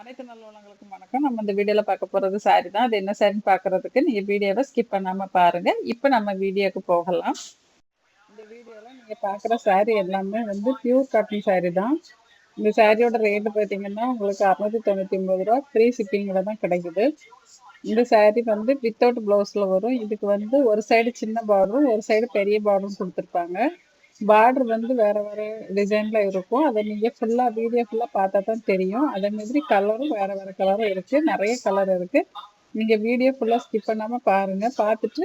அனைத்து நல்லுள்ளங்களுக்கும் வணக்கம். நம்ம இந்த வீடியோல பார்க்க போறது சாரி தான். அது என்ன சாரின்னு பார்க்கறதுக்கு நீங்க வீடியோவை ஸ்கிப் பண்ணாம பாருங்க. இப்போ நம்ம வீடியோக்கு போகலாம். இந்த வீடியோல நீங்க பார்க்குற சாரி எல்லாமே வந்து பியூர் காட்டன் சாரி தான். இந்த சாரியோட ரேட்டு பார்த்தீங்கன்னா உங்களுக்கு அறுநூத்தி தொண்ணூத்தி ஒன்பது ரூபா. ஃப்ரீ ஷிப்பிங்கில் தான் கிடைக்குது. இந்த சாரி வந்து வித்தவுட் ப்ளவுஸில் வரும். இதுக்கு வந்து ஒரு சைடு சின்ன பார்டரும் ஒரு சைடு பெரிய பார்டரும் கொடுத்துருப்பாங்க. பார்டர் வந்து வேற வேற டிசைன்ல இருக்கும். அதை நீங்க ஃபுல்லா வீடியோ ஃபுல்லா பார்த்தா தான் தெரியும். அதே மாதிரி கலரும் வேற வேற கலரும் இருக்கு. நிறைய கலர் இருக்கு. நீங்க வீடியோ ஃபுல்லா ஸ்கிப் பண்ணாம பாருங்க. பார்த்துட்டு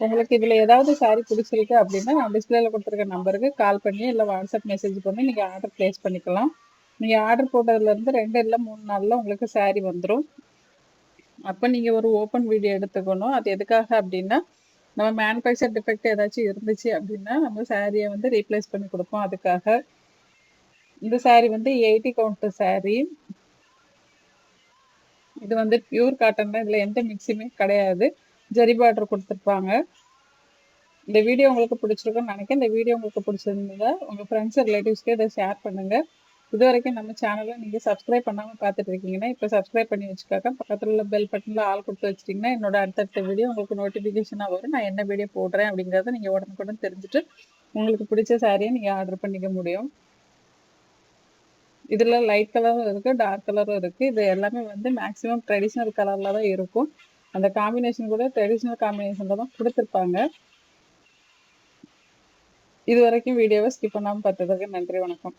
உங்களுக்கு இதுல ஏதாவது சாரி பிடிச்சிருக்கு அப்படின்னா நான் டிஸ்பிளேல கொடுத்துருக்க நம்பருக்கு கால் பண்ணி இல்லை வாட்ஸ்அப் மெசேஜ் பண்ணி நீங்க ஆர்டர் பிளேஸ் பண்ணிக்கலாம். நீங்க ஆர்டர் போட்டதுல இருந்து ரெண்டு இல்லை மூணு நாள்ல உங்களுக்கு சாரி வந்துடும் அப்போ நீங்க ஒரு ஓப்பன் வீடியோ எடுத்துக்கணும். அது எதுக்காக அப்படின்னா நம்ம மேனுஃபேக்சர் டிஃபெக்ட் ஏதாச்சும் இருந்துச்சு அப்படின்னா நம்ம சாரியை வந்து ரீப்ளேஸ் பண்ணி கொடுப்போம். அதுக்காக இந்த சாரி வந்து எயிட்டி கவுண்ட் சாரி இது வந்து பியூர் காட்டன் தான். இதில் எந்த மிக்ஸுமே கிடையாது. ஜரி பார்டர் கொடுத்துருப்பாங்க. இந்த வீடியோ உங்களுக்கு பிடிச்சிருக்குன்னு நினைக்கிறேன். இந்த வீடியோ உங்களுக்கு பிடிச்சிருந்ததா உங்கள் ஃப்ரெண்ட்ஸ் ரிலேட்டிவ்ஸ்க்கு இதை ஷேர் பண்ணுங்கள் இது வரைக்கும் நம்ம சேனலை நீங்கள் சப்ஸ்கிரைப் பண்ணாமல் பார்த்துட்டு இருக்கீங்கன்னா இப்போ சப்ஸ்கிரைப் பண்ணி வச்சுக்காக்க பக்கத்தில் உள்ள பெல் பட்டனில் ஆள் கொடுத்து வச்சிட்டிங்கன்னா என்னோட அடுத்தடுத்த வீடியோ உங்களுக்கு நோட்டிஃபிகேஷனாக வரும். நான் என்ன வீடியோ போடுறேன் அப்படிங்கிறத நீங்கள் உடனுக்குடன் தெரிஞ்சுட்டு உங்களுக்கு பிடிச்ச சாரியை நீங்கள் ஆர்டர் பண்ணிக்க முடியும். இதில் லைட் கலரும் இருக்குது டார்க் கலரும் இருக்குது இது எல்லாமே வந்து மேக்ஸிமம் ட்ரெடிஷ்னல் கலரில் தான் இருக்கும். அந்த காம்பினேஷன் கூட ட்ரெடிஷ்னல் காம்பினேஷனில் தான் கொடுத்துருப்பாங்க. இது வரைக்கும் வீடியோவை ஸ்கிப் பண்ணாமல் பார்த்ததுக்கு நன்றி வணக்கம்.